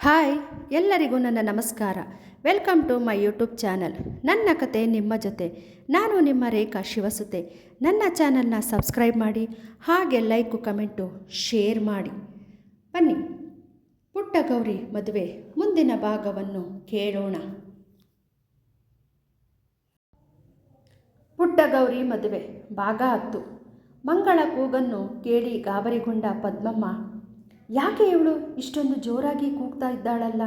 Hi, ಎಲ್ಲರಿಗೂ ನನ್ನ ನಮಸ್ಕಾರ. Welcome to my YouTube channel. ನನ್ನ ಕತೆ ನಿಮ್ಮ ಜೊತೆ. ನಾನು ನಿಮ್ಮ ರೇಖಾ ಶಿವಸುತೆ. ನನ್ನ ಚಾನಲ್ನ ಸಬ್ಸ್ಕ್ರೈಬ್ ಮಾಡಿ, ಹಾಗೆ ಲೈಕು, ಕಮೆಂಟು, ಶೇರ್ ಮಾಡಿ. ಬನ್ನಿ ಪುಟ್ಟ ಗೌರಿ ಮದುವೆ ಮುಂದಿನ ಭಾಗವನ್ನು ಕೇಳೋಣ. ಪುಟ್ಟ ಗೌರಿ ಮದುವೆ, ಭಾಗ ಹತ್ತು. ಮಂಗಳ ಕೂಗನ್ನು ಕೇಳಿ ಗಾಬರಿಗೊಂಡ ಪದ್ಮಮ್ಮ ಯಾಕೆ ಇವಳು ಇಷ್ಟೊಂದು ಜೋರಾಗಿ ಕೂಗ್ತಾ ಇದ್ದಾಳಲ್ಲ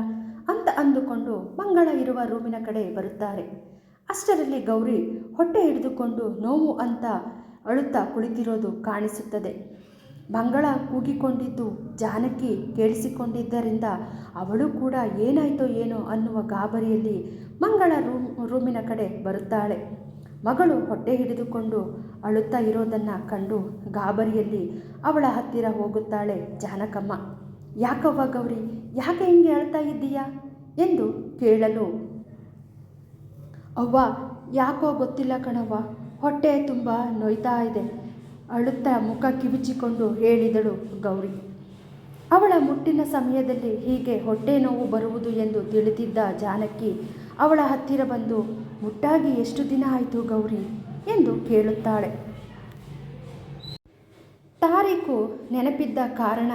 ಅಂತ ಅಂದುಕೊಂಡು ಮಂಗಳ ಇರುವ ರೂಮಿನ ಕಡೆ ಬರುತ್ತಾರೆ. ಅಷ್ಟರಲ್ಲಿ ಗೌರಿ ಹೊಟ್ಟೆ ಹಿಡಿದುಕೊಂಡು ನೋವು ಅಂತ ಅಳುತ್ತಾ ಕುಳಿತಿರೋದು ಕಾಣಿಸುತ್ತದೆ. ಮಂಗಳ ಕೂಗಿಕೊಂಡಿದ್ದು ಜಾನಕಿ ಕೇಳಿಸಿಕೊಂಡಿದ್ದರಿಂದ ಅವಳು ಕೂಡ ಏನಾಯ್ತೋ ಏನೋ ಅನ್ನುವ ಗಾಬರಿಯಲ್ಲಿ ಮಂಗಳ ರೂಮ್ ರೂಮಿನ ಕಡೆ ಬರುತ್ತಾಳೆ. ಮಗಳು ಹೊಟ್ಟೆ ಹಿಡಿದುಕೊಂಡು ಅಳುತ್ತಾ ಇರೋದನ್ನು ಕಂಡು ಗಾಬರಿಯಲ್ಲಿ ಅವಳ ಹತ್ತಿರ ಹೋಗುತ್ತಾಳೆ ಜಾನಕಮ್ಮ. ಯಾಕವ್ವ ಗೌರಿ ಯಾಕೆ ಹಿಂಗೆ ಅಳ್ತಾ ಇದ್ದೀಯಾ? ಎಂದು ಕೇಳಲು. ಅವ್ವ, ಯಾಕೋ ಗೊತ್ತಿಲ್ಲ ಕಣವ್ವ. ಹೊಟ್ಟೆ ತುಂಬ ನೋಯ್ತಾ ಇದೆ. ಅಳುತ್ತಾ ಮುಖ ಕಿವಿಚಿಕೊಂಡು ಹೇಳಿದಳು ಗೌರಿ. ಅವಳ ಮುಟ್ಟಿನ ಸಮಯದಲ್ಲಿ ಹೀಗೆ ಹೊಟ್ಟೆ ನೋವು ಬರುವುದು ಎಂದು ತಿಳಿದಿದ್ದ ಜಾನಕಿ ಅವಳ ಹತ್ತಿರ ಬಂದು, ಮುಟ್ಟಾಗಿ ಎಷ್ಟು ದಿನ ಆಯಿತು ಗೌರಿ? ಎಂದು ಕೇಳುತ್ತಾಳೆ. ತಾರೀಕು ನೆನಪಿದ್ದ ಕಾರಣ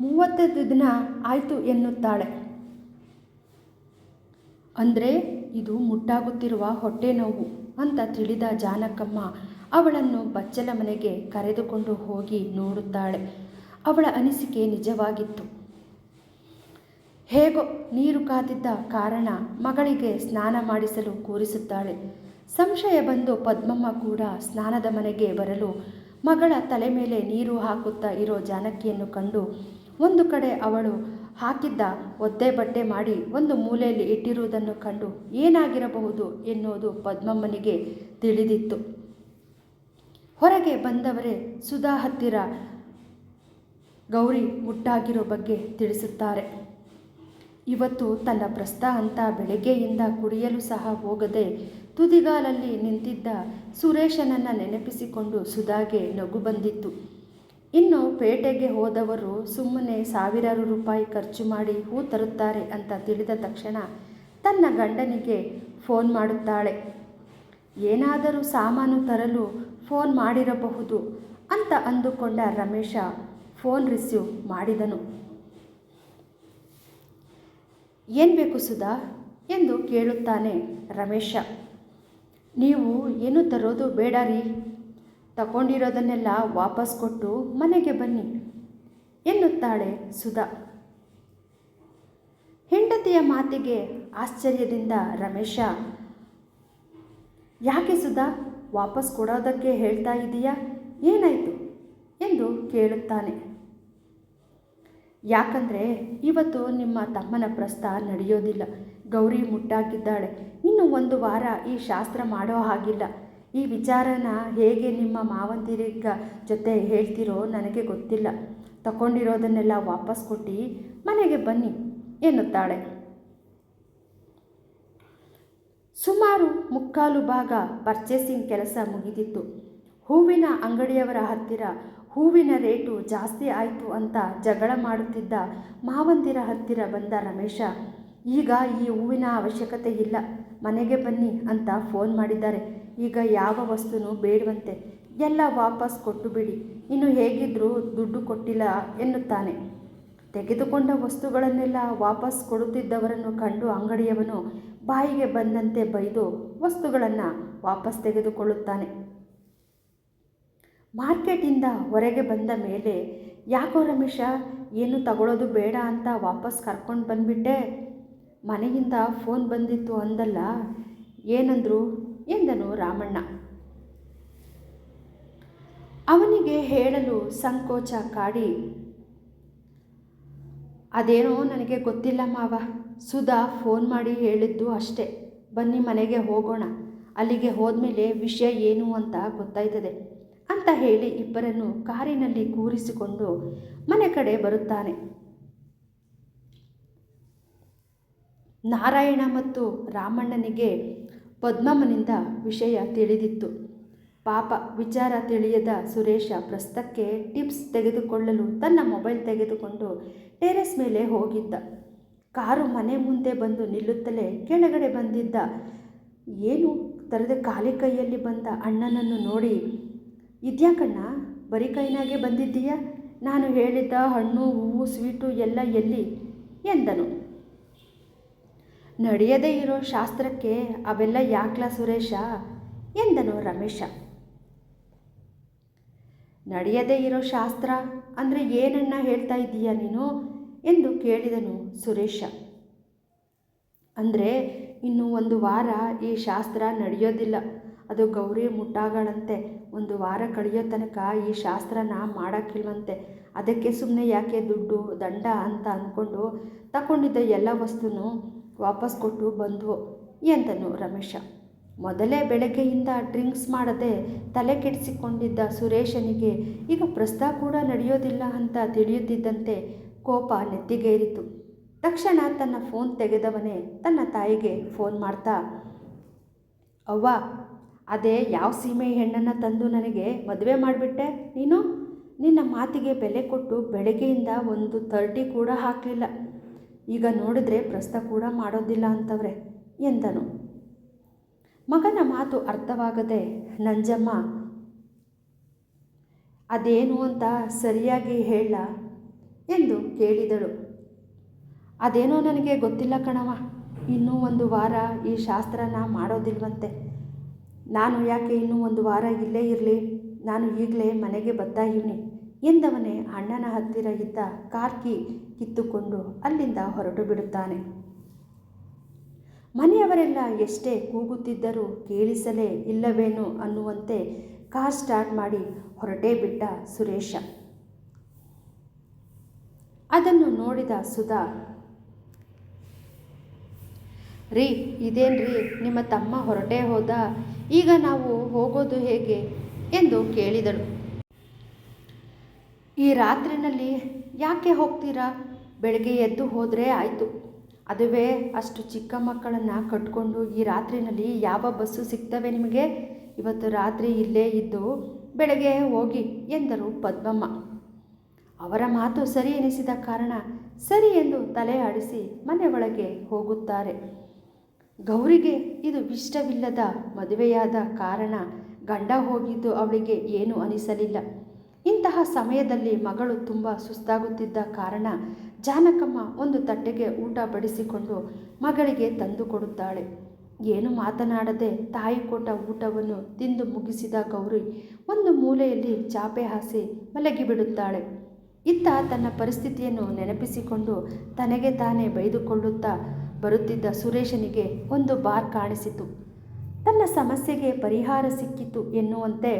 ಮೂವತ್ತೈದು ದಿನ ಆಯಿತು ಎನ್ನುತ್ತಾಳೆ. ಅಂದರೆ ಇದು ಮುಟ್ಟಾಗುತ್ತಿರುವ ಹೊಟ್ಟೆ ನೋವು ಅಂತ ತಿಳಿದ ಜಾನಕಮ್ಮ ಅವಳನ್ನು ಬಚ್ಚಲ ಮನೆಗೆ ಕರೆದುಕೊಂಡು ಹೋಗಿ ನೋಡುತ್ತಾಳೆ. ಅವಳ ಅನಿಸಿಕೆ ನಿಜವಾಗಿತ್ತು. ಹೇಗೋ ನೀರು ಕಾದಿದ್ದ ಕಾರಣ ಮಗಳಿಗೆ ಸ್ನಾನ ಮಾಡಿಸಲು ಕೂರಿಸುತ್ತಾಳೆ. ಸಂಶಯ ಬಂದು ಪದ್ಮಮ್ಮ ಕೂಡ ಸ್ನಾನದ ಮನೆಗೆ ಬರಲು ಮಗಳ ತಲೆ ಮೇಲೆ ನೀರು ಹಾಕುತ್ತಾ ಇರೋ ಜಾನಕಿಯನ್ನು ಕಂಡು ಒಂದು ಕಡೆ ಅವಳು ಹಾಕಿದ್ದ ಒದ್ದೆ ಬಟ್ಟೆ ಮಾಡಿ ಒಂದು ಮೂಲೆಯಲ್ಲಿ ಇಟ್ಟಿರುವುದನ್ನು ಕಂಡು ಏನಾಗಿರಬಹುದು ಎನ್ನುವುದು ಪದ್ಮಮ್ಮನಿಗೆ ತಿಳಿದಿತ್ತು. ಹೊರಗೆ ಬಂದವರೇ ಸುಧಾ ಹತ್ತಿರ ಗೌರಿ ಮುಟ್ಟಾಗಿರೋ ಬಗ್ಗೆ ತಿಳಿಸುತ್ತಾರೆ. ಇವತ್ತು ತನ್ನ ಪ್ರಸ್ತ ಅಂತ ಬೆಳಗ್ಗೆಯಿಂದ ಕುಡಿಯಲು ಸಹ ಹೋಗದೆ ತುದಿಗಾಲಲ್ಲಿ ನಿಂತಿದ್ದ ಸುರೇಶನನ್ನು ನೆನಪಿಸಿಕೊಂಡು ಸುಧಾಗೆ ನಗು ಬಂದಿತ್ತು. ಇನ್ನು ಪೇಟೆಗೆ ಹೋದವರು ಸುಮ್ಮನೆ ಸಾವಿರಾರು ರೂಪಾಯಿ ಖರ್ಚು ಮಾಡಿ ಹೂ ತರುತ್ತಾರೆ ಅಂತ ತಿಳಿದ ತಕ್ಷಣ ತನ್ನ ಗಂಡನಿಗೆ ಫೋನ್ ಮಾಡುತ್ತಾಳೆ. ಏನಾದರೂ ಸಾಮಾನು ತರಲು ಫೋನ್ ಮಾಡಿರಬಹುದು ಅಂತ ಅಂದುಕೊಂಡ ರಮೇಶ ಫೋನ್ ರಿಸೀವ್ ಮಾಡಿದನು. ಏನು ಬೇಕು ಸುಧಾ? ಎಂದು ಕೇಳುತ್ತಾನೆ ರಮೇಶ. ನೀವು ಏನು ತರೋದು ಬೇಡ ರೀ. ತಗೊಂಡಿರೋದನ್ನೆಲ್ಲ ವಾಪಸ್ ಕೊಟ್ಟು ಮನೆಗೆ ಬನ್ನಿ, ಎನ್ನುತ್ತಾಳೆ ಸುಧಾ. ಹೆಂಡತಿಯ ಮಾತಿಗೆ ಆಶ್ಚರ್ಯದಿಂದ ರಮೇಶ. ಯಾಕೆ ಸುಧಾ? ವಾಪಸ್ ಕೊಡೋದಕ್ಕೆ ಹೇಳ್ತಾ ಇದೀಯಾ? ಏನಾಯಿತು? ಎಂದು ಕೇಳುತ್ತಾನೆ. ಯಾಕಂದರೆ ಇವತ್ತು ನಿಮ್ಮ ತಮ್ಮನ ಪ್ರಸ್ತ ನಡೆಯೋದಿಲ್ಲ. ಗೌರಿ ಮುಟ್ಟಾಕಿದ್ದಾಳೆ. ಇನ್ನು ಒಂದು ವಾರ ಈ ಶಾಸ್ತ್ರ ಮಾಡೋ ಹಾಗಿಲ್ಲ. ಈ ವಿಚಾರನ ಹೇಗೆ ನಿಮ್ಮ ಮಾವಂದಿರಿಗ ಜೊತೆ ಹೇಳ್ತಿರೋ ನನಗೆ ಗೊತ್ತಿಲ್ಲ. ತಗೊಂಡಿರೋದನ್ನೆಲ್ಲ ವಾಪಸ್ ಕೊಟ್ಟು ಮನೆಗೆ ಬನ್ನಿ ಎನ್ನುತ್ತಾಳೆ. ಸುಮಾರು ಮುಕ್ಕಾಲು ಭಾಗ ಪರ್ಚೇಸಿಂಗ್ ಕೆಲಸ ಮುಗಿದಿತ್ತು. ಹೂವಿನ ಅಂಗಡಿಯವರ ಹತ್ತಿರ ಹೂವಿನ ರೇಟು ಜಾಸ್ತಿ ಆಯಿತು ಅಂತ ಜಗಳ ಮಾಡುತ್ತಿದ್ದ ಮಾವಂದಿರ ಹತ್ತಿರ ಬಂದ ರಮೇಶ, ಈಗ ಈ ಹೂವಿನ ಅವಶ್ಯಕತೆ ಇಲ್ಲ, ಮನೆಗೆ ಬನ್ನಿ ಅಂತ ಫೋನ್ ಮಾಡಿದ್ದಾರೆ. ಈಗ ಯಾವ ವಸ್ತುನೂ ಬೇಡವಂತೆ, ಎಲ್ಲ ವಾಪಸ್ ಕೊಟ್ಟು ಬಿಡಿ ಇನ್ನು ಹೇಗಿದ್ರೂ ದುಡ್ಡು ಕೊಟ್ಟಿಲ್ಲ ಎನ್ನುತ್ತಾನೆ. ತೆಗೆದುಕೊಂಡ ವಸ್ತುಗಳನ್ನೆಲ್ಲ ವಾಪಸ್ ಕೊಡುತ್ತಿದ್ದವರನ್ನು ಕಂಡು ಅಂಗಡಿಯವನು ಬಾಯಿಗೆ ಬಂದಂತೆ ಬೈದು ವಸ್ತುಗಳನ್ನು ವಾಪಸ್ ತೆಗೆದುಕೊಳ್ಳುತ್ತಾನೆ. ಮಾರ್ಕೆಟಿಂದ ಹೊರಗೆ ಬಂದ ಮೇಲೆ, ಯಾಕೋ ರಮೇಶ, ಏನು ತಗೊಳ್ಳೋದು ಬೇಡ ಅಂತ ವಾಪಸ್ ಕರ್ಕೊಂಡು ಬಂದ್ಬಿಟ್ಟೆ? ಮನೆಯಿಂದ ಫೋನ್ ಬಂದಿತ್ತು ಅಂದಲ್ಲ? ಏನಂದ್ರು? ಎಂದನು ರಾಮಣ್ಣ. ಅವನಿಗೆ ಹೇಳಲು ಸಂಕೋಚ ಕಾಡಿ, ಅದೇನೋ ನನಗೆ ಗೊತ್ತಿಲ್ಲ ಮಾವ. ಸುಧಾ ಫೋನ್ ಮಾಡಿ ಹೇಳಿದ್ದು ಅಷ್ಟೇ. ಬನ್ನಿ ಮನೆಗೆ ಹೋಗೋಣ. ಅಲ್ಲಿಗೆ ಹೋದ್ಮೇಲೆ ವಿಷಯ ಏನು ಅಂತ ಗೊತ್ತಾಯ್ತದೆ. ಅಂತ ಹೇಳಿ ಇಬ್ಬರನ್ನು ಕಾರಿನಲ್ಲಿ ಕೂರಿಸಿಕೊಂಡು ಮನೆ ಕಡೆ ಬರುತ್ತಾನೆ. ನಾರಾಯಣ ಮತ್ತು ರಾಮಣ್ಣನಿಗೆ ಪದ್ಮಮ್ಮನಿಂದ ವಿಷಯ ತಿಳಿದಿತ್ತು. ಪಾಪ ವಿಚಾರ ತಿಳಿಯದ ಸುರೇಶ ಪ್ರಸ್ತಕ್ಕೆ ಟಿಪ್ಸ್ ತೆಗೆದುಕೊಳ್ಳಲು ತನ್ನ ಮೊಬೈಲ್ ತೆಗೆದುಕೊಂಡು ಟೆರೆಸ್ ಮೇಲೆ ಹೋಗಿದ್ದ. ಕಾರು ಮನೆ ಮುಂದೆ ಬಂದು ನಿಲ್ಲುತ್ತಲೇ ಕೆಳಗಡೆ ಬಂದಿದ್ದ. ಏನು, ತರದ ಖಾಲಿ ಕೈಯಲ್ಲಿ ಬಂದ ಅಣ್ಣನನ್ನು ನೋಡಿ ಇದ್ಯಾಕಣ್ಣ, ಬರೀ ಕೈನಾಗೆ ಬಂದಿದ್ದೀಯ? ನಾನು ಹೇಳಿದ್ದ ಹಣ್ಣು, ಹೂವು, ಸ್ವೀಟು ಎಲ್ಲ ಎಲ್ಲಿ? ಎಂದನು. ನಡೆಯದೇ ಇರೋ ಶಾಸ್ತ್ರಕ್ಕೆ ಅವೆಲ್ಲ ಯಾಕ್ಲ ಸುರೇಶ? ಎಂದನು ರಮೇಶ. ನಡೆಯದೇ ಇರೋ ಶಾಸ್ತ್ರ ಅಂದರೆ ಏನನ್ನ ಹೇಳ್ತಾ ಇದ್ದೀಯ ನೀನು? ಎಂದು ಕೇಳಿದನು ಸುರೇಶ. ಅಂದರೆ ಇನ್ನು ಒಂದು ವಾರ ಈ ಶಾಸ್ತ್ರ ನಡೆಯೋದಿಲ್ಲ. ಅದು ಗೌರಿ ಮುಟ್ಟಾಗಳಂತೆ ಒಂದು ವಾರ ಕಳೆಯೋ ತನಕ ಈ ಶಾಸ್ತ್ರನ ಮಾಡೋಕ್ಕಿಲ್ವಂತೆ. ಅದಕ್ಕೆ ಸುಮ್ಮನೆ ಯಾಕೆ ದುಡ್ಡು, ದಂಡ ಅಂತ ಅಂದ್ಕೊಂಡು ತಗೊಂಡಿದ್ದ ಎಲ್ಲ ವಸ್ತುನೂ ವಾಪಸ್ ಕೊಟ್ಟು ಬಂದ್ವು ಎಂತನು ರಮೇಶ. ಮೊದಲೇ ಬೆಳಗ್ಗೆಯಿಂದ ಡ್ರಿಂಕ್ಸ್ ಮಾಡದೆ ತಲೆ ಕೆಡಿಸಿಕೊಂಡಿದ್ದ ಸುರೇಶನಿಗೆ ಈಗ ಪ್ರಸ್ತಾ ಕೂಡ ನಡೆಯೋದಿಲ್ಲ ಅಂತ ತಿಳಿಯುತ್ತಿದ್ದಂತೆ ಕೋಪ ನೆತ್ತಿಗೇರಿತು. ತಕ್ಷಣ ತನ್ನ ಫೋನ್ ತೆಗೆದವನೇ ತನ್ನ ತಾಯಿಗೆ ಫೋನ್ ಮಾಡ್ತಾ, ಅವ್ವ ಅದೇ ಯಾವ ಸೀಮೆ ಹೆಣ್ಣನ್ನು ತಂದು ನನಗೆ ಮದುವೆ ಮಾಡಿಬಿಟ್ಟೆ? ನೀನು? ನಿನ್ನ ಮಾತಿಗೆ ಬೆಲೆ ಕೊಟ್ಟು ಬೆಳಗ್ಗೆಯಿಂದ ಒಂದು ತರ್ಟಿ ಕೂಡ ಹಾಕಲಿಲ್ಲ. ಈಗ ನೋಡಿದ್ರೆ ಪ್ರಸ್ತ ಕೂಡ ಮಾಡೋದಿಲ್ಲ ಅಂತವ್ರೆ, ಎಂದನು. ಮಗನ ಮಾತು ಅರ್ಥವಾಗದೆ, ನಂಜಮ್ಮ, ಅದೇನು ಅಂತ ಸರಿಯಾಗಿ ಹೇಳ ಎಂದು ಕೇಳಿದಳು. ಅದೇನೋ ನನಗೆ ಗೊತ್ತಿಲ್ಲ ಕಣವ ಇನ್ನೂ ಒಂದು ವಾರ ಈ ಶಾಸ್ತ್ರನ ಮಾಡೋದಿಲ್ವಂತೆ. ನಾನು ಯಾಕೆ ಇನ್ನೂ ಒಂದು ವಾರ ಇಲ್ಲೇ ಇರಲಿ? ನಾನು ಈಗಲೇ ಮನೆಗೆ ಬರ್ತಾ ಇವ್ನಿ ಎಂದವನೇ ಅಣ್ಣನ ಹತ್ತಿರ ಇದ್ದ ಕಾರ್ಕಿ ಕಿತ್ತುಕೊಂಡು ಅಲ್ಲಿಂದ ಹೊರಟು ಬಿಡುತ್ತಾನೆ. ಮನೆಯವರೆಲ್ಲ ಎಷ್ಟೇ ಕೂಗುತ್ತಿದ್ದರೂ ಕೇಳಿಸಲೇ ಇಲ್ಲವೇನು ಅನ್ನುವಂತೆ ಕಾರ್ ಸ್ಟಾರ್ಟ್ ಮಾಡಿ ಹೊರಟೇ ಬಿಟ್ಟ ಸುರೇಶ. ಅದನ್ನು ನೋಡಿದ ಸುಧಾ ರೀ, ಇದೇನ್ರಿ, ನಿಮ್ಮ ತಮ್ಮ ಹೊರಟೇ ಹೋದ? ಈಗ ನಾವು ಹೋಗೋದು ಹೇಗೆ? ಎಂದು ಕೇಳಿದಳು. ಈ ರಾತ್ರಿನಲ್ಲಿ ಯಾಕೆ ಹೋಗ್ತೀರಾ? ಬೆಳಗ್ಗೆ ಎದ್ದು ಹೋದರೆ ಆಯಿತು. ಅದುವೇ ಅಷ್ಟು ಚಿಕ್ಕ ಮಕ್ಕಳನ್ನು ಕಟ್ಕೊಂಡು ಈ ರಾತ್ರಿನಲ್ಲಿ ಯಾವ ಬಸ್ಸು ಸಿಗ್ತವೆ ನಿಮಗೆ? ಇವತ್ತು ರಾತ್ರಿ ಇಲ್ಲೇ ಇದ್ದು ಬೆಳಗ್ಗೆ ಹೋಗಿ ಎಂದರು ಪದ್ಮಮ್ಮ. ಅವರ ಮಾತು ಸರಿ ಎನಿಸಿದ ಕಾರಣ ಸರಿ ಎಂದು ತಲೆ ಆಡಿಸಿ ಮನೆ ಒಳಗೆ ಹೋಗುತ್ತಾರೆ. ಗೌರಿಗೆ ಇದು ಇಷ್ಟವಿಲ್ಲದ ಮದುವೆಯಾದ ಕಾರಣ ಗಂಡ ಹೋಗಿದ್ದು ಅವಳಿಗೆ ಏನೂ ಅನಿಸಲಿಲ್ಲ. ಇಂತಹ ಸಮಯದಲ್ಲಿ ಮಗಳು ತುಂಬ ಸುಸ್ತಾಗುತ್ತಿದ್ದ ಕಾರಣ ಜಾನಕಮ್ಮ ಒಂದು ತಟ್ಟೆಗೆ ಊಟ ಬಡಿಸಿಕೊಂಡು ಮಗಳಿಗೆ ತಂದು ಕೊಡುತ್ತಾಳೆ. ಏನು ಮಾತನಾಡದೆ ತಾಯಿ ಕೊಟ್ಟ ಊಟವನ್ನು ತಿಂದು ಮುಗಿಸಿದ ಗೌರಿ ಒಂದು ಮೂಲೆಯಲ್ಲಿ ಚಾಪೆ ಹಾಸಿ ಮಲಗಿಬಿಡುತ್ತಾಳೆ. ಇತ್ತ ತನ್ನ ಪರಿಸ್ಥಿತಿಯನ್ನು ನೆನಪಿಸಿಕೊಂಡು ತನಗೆ ತಾನೇ ಬೈದುಕೊಳ್ಳುತ್ತಾ ಬರುತ್ತಿದ್ದ ಸುರೇಶನಿಗೆ ಒಂದು ಬಾರ್ ಕಾಣಿಸಿತು. ತನ್ನ ಸಮಸ್ಯೆಗೆ ಪರಿಹಾರ ಸಿಕ್ಕಿತು ಎನ್ನುವಂತೆ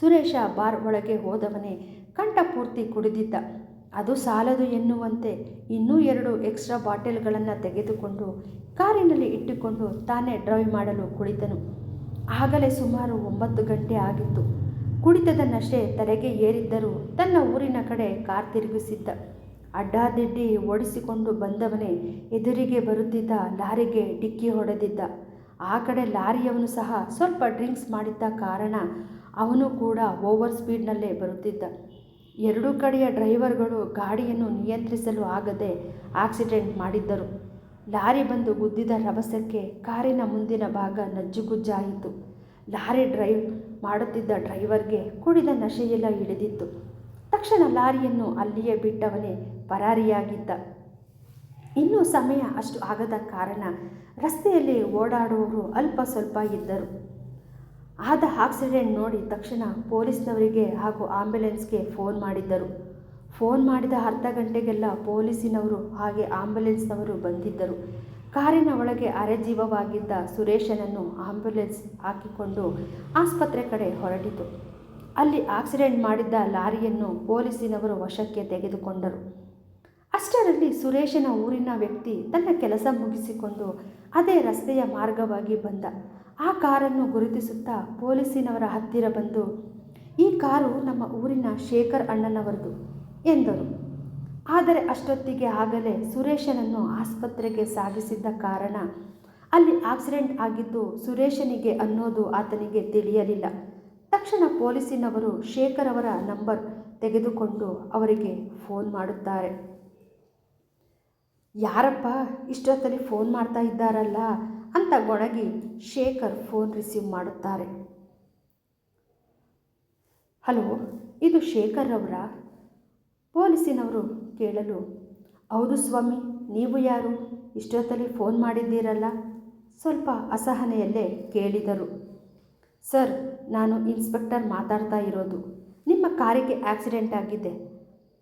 ಸುರೇಶ ಬಾರ್ ಒಳಗೆ ಹೋದವನೇ ಕಂಠಪೂರ್ತಿ ಕುಡಿದಿದ್ದ. ಅದು ಸಾಲದು ಎನ್ನುವಂತೆ ಇನ್ನೂ ಎರಡು ಎಕ್ಸ್ಟ್ರಾ ಬಾಟಲ್ಗಳನ್ನು ತೆಗೆದುಕೊಂಡು ಕಾರಿನಲ್ಲಿ ಇಟ್ಟುಕೊಂಡು ತಾನೇ ಡ್ರೈವ್ ಮಾಡಲು ಕುಳಿತನು. ಆಗಲೇ ಸುಮಾರು ಒಂಬತ್ತು ಗಂಟೆ ಆಗಿತ್ತು. ಕುಡಿತದ ನಶೆ ತಲೆಗೆ ಏರಿದ್ದರೂ ತನ್ನ ಊರಿನ ಕಡೆ ಕಾರ್ ತಿರುಗಿಸಿದ್ದ. ಅಡ್ಡಾದಿಡ್ಡಿ ಓಡಿಸಿಕೊಂಡು ಬಂದವನೇ ಎದುರಿಗೆ ಬರುತ್ತಿದ್ದ ಲಾರಿಗೆ ಡಿಕ್ಕಿ ಹೊಡೆದಿದ್ದ. ಆ ಕಡೆ ಲಾರಿಯವನು ಸಹ ಸ್ವಲ್ಪ ಡ್ರಿಂಕ್ಸ್ ಮಾಡಿದ್ದ ಕಾರಣ ಅವನು ಕೂಡ ಓವರ್ ಸ್ಪೀಡ್ನಲ್ಲೇ ಬರುತ್ತಿದ್ದ. ಎರಡೂ ಕಡೆಯ ಡ್ರೈವರ್ಗಳು ಗಾಡಿಯನ್ನು ನಿಯಂತ್ರಿಸಲು ಆಗದೆ ಆಕ್ಸಿಡೆಂಟ್ ಮಾಡಿದ್ದರು. ಲಾರಿ ಬಂದು ಗುದ್ದಿದ ರಭಸಕ್ಕೆ ಕಾರಿನ ಮುಂದಿನ ಭಾಗ ನಜ್ಜುಗುಜ್ಜಾಯಿತು. ಲಾರಿ ಡ್ರೈವ್ ಮಾಡುತ್ತಿದ್ದ ಡ್ರೈವರ್ಗೆ ಕುಡಿದ ನಶೆಯೆಲ್ಲ ಹಿಡಿದಿತ್ತು ತಕ್ಷಣ ಲಾರಿಯನ್ನು ಅಲ್ಲಿಯೇ ಬಿಟ್ಟವನೇ ಪರಾರಿಯಾಗಿದ್ದ. ಇನ್ನೂ ಸಮಯ ಅಷ್ಟು ಆಗದ ಕಾರಣ ರಸ್ತೆಯಲ್ಲಿ ಓಡಾಡುವವರು ಅಲ್ಪ ಸ್ವಲ್ಪ ಇದ್ದರು. ಆದ ಆಕ್ಸಿಡೆಂಟ್ ನೋಡಿ ತಕ್ಷಣ ಪೊಲೀಸ್ನವರಿಗೆ ಹಾಗೂ ಆಂಬ್ಯುಲೆನ್ಸ್ಗೆ ಫೋನ್ ಮಾಡಿದ್ದರು. ಫೋನ್ ಮಾಡಿದ ಅರ್ಧ ಗಂಟೆಗೆಲ್ಲ ಪೊಲೀಸಿನವರು ಹಾಗೆ ಆಂಬ್ಯುಲೆನ್ಸ್ನವರು ಬಂದಿದ್ದರು. ಕಾರಿನ ಒಳಗೆ ಅರೆಜೀವವಾಗಿದ್ದ ಸುರೇಶನನ್ನು ಆಂಬ್ಯುಲೆನ್ಸ್ ಹಾಕಿಕೊಂಡು ಆಸ್ಪತ್ರೆ ಕಡೆ ಹೊರಟಿತು. ಅಲ್ಲಿ ಆಕ್ಸಿಡೆಂಟ್ ಮಾಡಿದ್ದ ಲಾರಿಯನ್ನು ಪೊಲೀಸಿನವರು ವಶಕ್ಕೆ ತೆಗೆದುಕೊಂಡರು. ಅಷ್ಟರಲ್ಲಿ ಸುರೇಶನ ಊರಿನ ವ್ಯಕ್ತಿ ತನ್ನ ಕೆಲಸ ಮುಗಿಸಿಕೊಂಡು ಅದೇ ರಸ್ತೆಯ ಮಾರ್ಗವಾಗಿ ಬಂದ. ಆ ಕಾರನ್ನು ಗುರುತಿಸುತ್ತಾ ಪೊಲೀಸಿನವರ ಹತ್ತಿರ ಬಂದು, ಈ ಕಾರು ನಮ್ಮ ಊರಿನ ಶೇಖರ್ ಅಣ್ಣನವರದು ಎಂದರು. ಆದರೆ ಅಷ್ಟೊತ್ತಿಗೆ ಆಗಲೇ ಸುರೇಶನನ್ನು ಆಸ್ಪತ್ರೆಗೆ ಸಾಗಿಸಿದ್ದ ಕಾರಣ ಅಲ್ಲಿ ಆಕ್ಸಿಡೆಂಟ್ ಆಗಿದ್ದು ಸುರೇಶನಿಗೆ ಅನ್ನೋದು ಆತನಿಗೆ ತಿಳಿಯಲಿಲ್ಲ. ತಕ್ಷಣ ಪೊಲೀಸಿನವರು ಶೇಖರ್ ಅವರ ನಂಬರ್ ತೆಗೆದುಕೊಂಡು ಅವರಿಗೆ ಫೋನ್ ಮಾಡುತ್ತಾರೆ. ಯಾರಪ್ಪ ಇಷ್ಟೊತ್ತಲ್ಲಿ ಫೋನ್ ಮಾಡ್ತಾ ಇದ್ದಾರಲ್ಲ ಅಂತ ಗೊಣಗಿ ಶೇಖರ್ ಫೋನ್ ರಿಸೀವ್ ಮಾಡುತ್ತಾರೆ. ಹಲೋ, ಇದು ಶೇಖರ್ ಅವರ? ಪೊಲೀಸಿನವರು ಕೇಳಲು, ಹೌದು ಸ್ವಾಮಿ, ನೀವು ಯಾರು? ಇಷ್ಟೊತ್ತಲ್ಲಿ ಫೋನ್ ಮಾಡಿದ್ದೀರಲ್ಲ? ಸ್ವಲ್ಪ ಅಸಹನೆಯಲ್ಲೇ ಕೇಳಿದರು. ಸರ್, ನಾನು ಇನ್ಸ್ಪೆಕ್ಟರ್ ಮಾತಾಡ್ತಾ ಇರೋದು. ನಿಮ್ಮ ಕಾರಿಗೆ ಆಕ್ಸಿಡೆಂಟ್ ಆಗಿದೆ.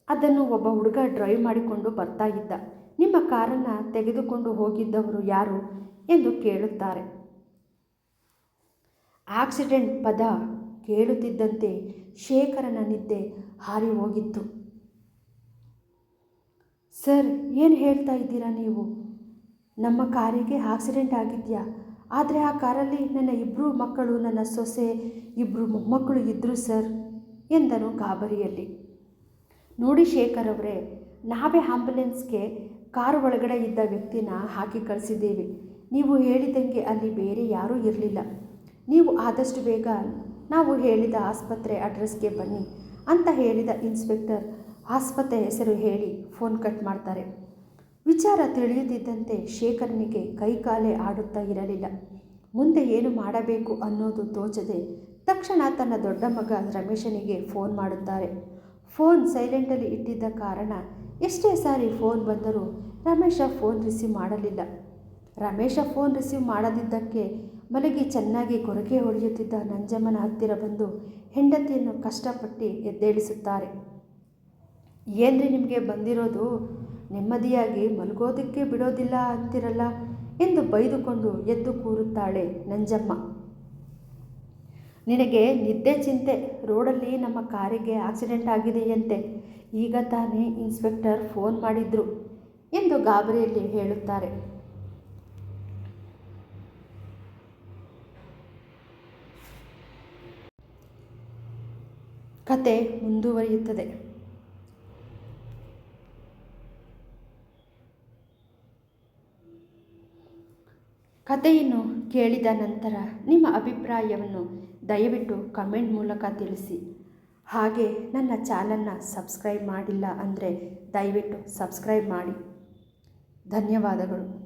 ಅದನ್ನು ಒಬ್ಬ ಹುಡುಗ ಡ್ರೈವ್ ಮಾಡಿಕೊಂಡು ಬರ್ತಾ ಇದ್ದ. ನಿಮ್ಮ ಕಾರನ್ನು ತೆಗೆದುಕೊಂಡು ಹೋಗಿದ್ದವರು ಯಾರು ಎಂದು ಕೇಳುತ್ತಾರೆ. ಆಕ್ಸಿಡೆಂಟ್ ಪದ ಕೇಳುತ್ತಿದ್ದಂತೆ ಶೇಖರನ ನಿದ್ದೆ ಹಾರಿ ಹೋಗಿತ್ತು ಸರ್, ಏನು ಹೇಳ್ತಾ ಇದ್ದೀರಾ ನೀವು? ನಮ್ಮ ಕಾರಿಗೆ ಆಕ್ಸಿಡೆಂಟ್ ಆಗಿದೆಯಾ? ಆದರೆ ಆ ಕಾರಲ್ಲಿ ನನ್ನ ಇಬ್ಬರು ಮಕ್ಕಳು, ನನ್ನ ಸೊಸೆ ಇಬ್ಬರು ಮೊಮ್ಮಕ್ಕಳು ಇದ್ದರು ಸರ್ ಎಂದನು ಗಾಬರಿಯಲ್ಲಿ. ನೋಡಿ ಶೇಖರ್ ಅವರೇ, ನಾವೇ ಆಂಬುಲೆನ್ಸ್ಗೆ ಕಾರು ಒಳಗಡೆ ಇದ್ದ ವ್ಯಕ್ತಿನ ಹಾಕಿ ಕಳಿಸಿದ್ದೇವೆ. ನೀವು ಹೇಳಿದಂಗೆ ಅಲ್ಲಿ ಬೇರೆ ಯಾರೂ ಇರಲಿಲ್ಲ. ನೀವು ಆದಷ್ಟು ಬೇಗ ನಾವು ಹೇಳಿದ ಆಸ್ಪತ್ರೆ ಅಡ್ರೆಸ್ಗೆ ಬನ್ನಿ ಅಂತ ಹೇಳಿದ ಇನ್ಸ್ಪೆಕ್ಟರ್ ಆಸ್ಪತ್ರೆ ಹೆಸರು ಹೇಳಿ ಫೋನ್ ಕಟ್ ಮಾಡ್ತಾರೆ. ವಿಚಾರ ತಿಳಿಯುತ್ತಿದ್ದಂತೆ ಶೇಖರನಿಗೆ ಕೈಕಾಲೆ ಆಡುತ್ತಾ ಇರಲಿಲ್ಲ. ಮುಂದೆ ಏನು ಮಾಡಬೇಕು ಅನ್ನೋದು ತೋಚದೆ ತಕ್ಷಣ ತನ್ನ ದೊಡ್ಡ ಮಗ ರಮೇಶನಿಗೆ ಫೋನ್ ಮಾಡುತ್ತಾರೆ. ಫೋನ್ ಸೈಲೆಂಟಲ್ಲಿ ಇಟ್ಟಿದ್ದ ಕಾರಣ ಎಷ್ಟೇ ಸಾರಿ ಫೋನ್ ಬಂದರೂ ರಮೇಶ ಫೋನ್ ರಿಸೀವ್ ಮಾಡಲಿಲ್ಲ. ರಮೇಶ ಫೋನ್ ರಿಸೀವ್ ಮಾಡದಿದ್ದಕ್ಕೆ ಮಲಗಿ ಚೆನ್ನಾಗಿ ಕೊರಗೆ ಹೊಡೆಯುತ್ತಿದ್ದ ನಂಜಮ್ಮನ ಹತ್ತಿರ ಬಂದು ಹೆಂಡತಿಯನ್ನು ಕಷ್ಟಪಟ್ಟು ಎದ್ದೇಳಿಸುತ್ತಾರೆ. ಏನ್ರಿ ನಿಮಗೆ ಬಂದಿರೋದು? ನೆಮ್ಮದಿಯಾಗಿ ಮಲಗೋದಕ್ಕೆ ಬಿಡೋದಿಲ್ಲ ಅಂತಿರಲ್ಲ? ಎಂದು ಬೈದುಕೊಂಡು ಎದ್ದು ಕೂರುತ್ತಾಳೆ ನಂಜಮ್ಮ. ನಿನಗೆ ನಿದ್ದೆ ಚಿಂತೆ. ರೋಡಲ್ಲಿ ನಮ್ಮ ಕಾರಿಗೆ ಆಕ್ಸಿಡೆಂಟ್ ಆಗಿದೆಯಂತೆ. ಈಗ ತಾನೇ ಇನ್ಸ್ಪೆಕ್ಟರ್ ಫೋನ್ ಮಾಡಿದ್ರು. ಎಂದು ಗಾಬರಿಯಲ್ಲಿ ಹೇಳುತ್ತಾರೆ. ಕತೆ ಮುಂದುವರಿಯುತ್ತದೆ. ಕಥೆಯನ್ನು ಕೇಳಿದ ನಂತರ ನಿಮ್ಮ ಅಭಿಪ್ರಾಯವನ್ನು ದಯವಿಟ್ಟು ಕಮೆಂಟ್ ಮೂಲಕ ತಿಳಿಸಿ. ಹಾಗೆ ನನ್ನ ಚಾನಲ್ನ ಸಬ್ಸ್ಕ್ರೈಬ್ ಮಾಡಿಲ್ಲ ಅಂದರೆ ದಯವಿಟ್ಟು ಸಬ್ಸ್ಕ್ರೈಬ್ ಮಾಡಿ. ಧನ್ಯವಾದಗಳು.